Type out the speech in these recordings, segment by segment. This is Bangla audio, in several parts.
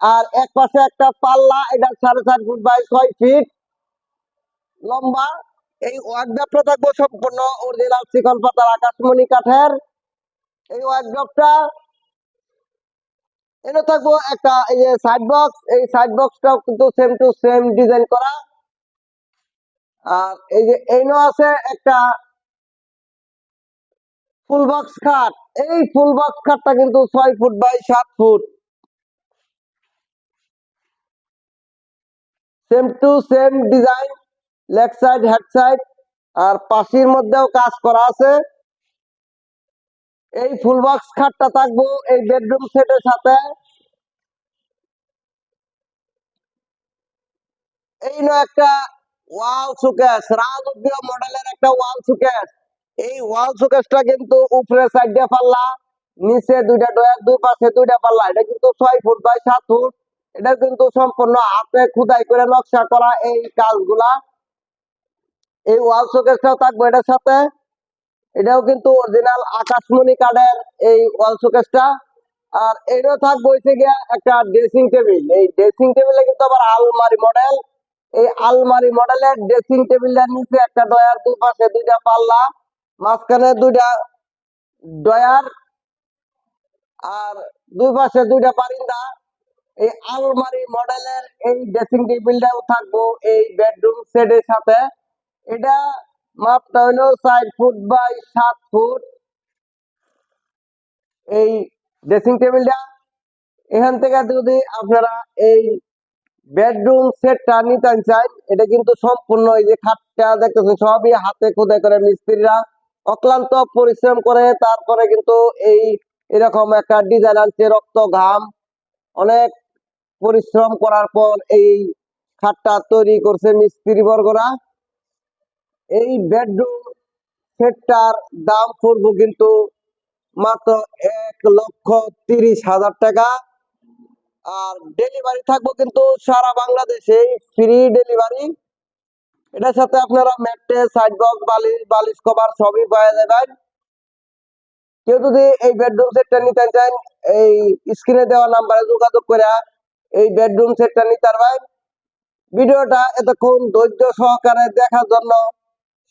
আর এক পাশে একটা পাল্লা, এটা সাড়ে চার ফুট বাই ছয় ফিট লম্বা। এই ওয়ার্ড্রপটা থাকব সম্পূর্ণ অরিজিনাল চিকন পাতার আকাশমণি কাঠের। এই ওয়ার্ড্রপটা এটা থাকব একটা এই যে সাইড বক্স এই সাইড বক্সটাও কিন্তু সেম টু সেম ডিজাইন করা। আর এই যে এইনো আছে একটা ফুল বক্স খাট। এই ফুল বক্স খাটটা কিন্তু ছয় ফুট বাই সাত foot. Same to same design leg side head side আর পাশের মধ্যেও কাজ করা আছে। এই ফুল বক্স খাটটা থাকব এই বেডরুম সেটের সাথে। এই নো একটা ওয়াল সুকেস রাজকীয় মডেলের একটা ওয়াল সুকেস এই ওয়াল সুকেসটা কিন্তু উপরে সাইড দিয়ে পাল্লা, নিচে দুইটা ডয়ার দুই পাশে দুইটা পাল্লা। এটা কিন্তু ছয় ফুট বাই সাত ফুট। এটা কিন্তু সম্পূর্ণ হাতে খুদাই করে নকশা করা এই কাজগুলা। এই ওয়াল শোকেসটাও থাকবে এটার সাথে। এটাও কিন্তু অরিজিনাল আকাশমণি কাঠের এই ওয়াল শোকেসটা আর এটাও থাকবে হচ্ছে গিয়া একটা ড্রেসিং টেবিল এই ড্রেসিং টেবিলে কিন্তু আবার আলমারি মডেল এই আলমারি মডেলের ড্রেসিং টেবিলটার নিচে একটা ডয়ার দুই পাশে দুইটা পাল্লা, মাঝখানে দুইটা ডয়ার আর দুই পাশে দুইটা পারিন্দা এই আলমারি মডেলের এই ড্রেসিং টেবিলটাও থাকব এই বেডরুম সেটের সাথে। এটা মাপটা হলো চার ফুট বাই সাত ফুট। এই ড্রেসিং টেবিলটা এখান থেকে যদি আপনারা এই বেডরুম সেটটা নিতে চান, এটা কিন্তু সম্পূর্ণ এই যে খাটটা দেখতেছেন, সবই হাতে খোদাই করে মিস্ত্রিরা অক্লান্ত পরিশ্রম করে, তারপরে কিন্তু এই এরকম একটা ডিজাইন আনছে রক্ত ঘাম অনেক পরিশ্রম করার পর এই খাটটা তৈরি করছে মিস্ত্রি বর্গরা এই বেডরুম সেটটার দাম পড়ব কিন্তু মাত্র এক লক্ষ তিরিশ হাজার টাকা। আর ডেলিভারি থাকব কিন্তু সারা বাংলাদেশে ফ্রি ডেলিভারি। এটার সাথে আপনারা ম্যাট্রেস, সাইড বক্স বালিশ বালিশ কভার সবই পাওয়া যাবেন। কেউ যদি এই বেডরুম সেটটা নিতে চান, এই স্ক্রিনে দেওয়া নাম্বারে যোগাযোগ করে এই বেডরুম সেটটা নিতে পারবেন ভিডিওটা এতক্ষণ ধৈর্য সহকারে দেখার জন্য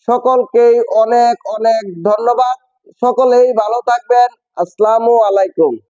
সকলকেই অনেক অনেক ধন্যবাদ। সকলেই ভালো থাকবেন। আসসালামু আলাইকুম।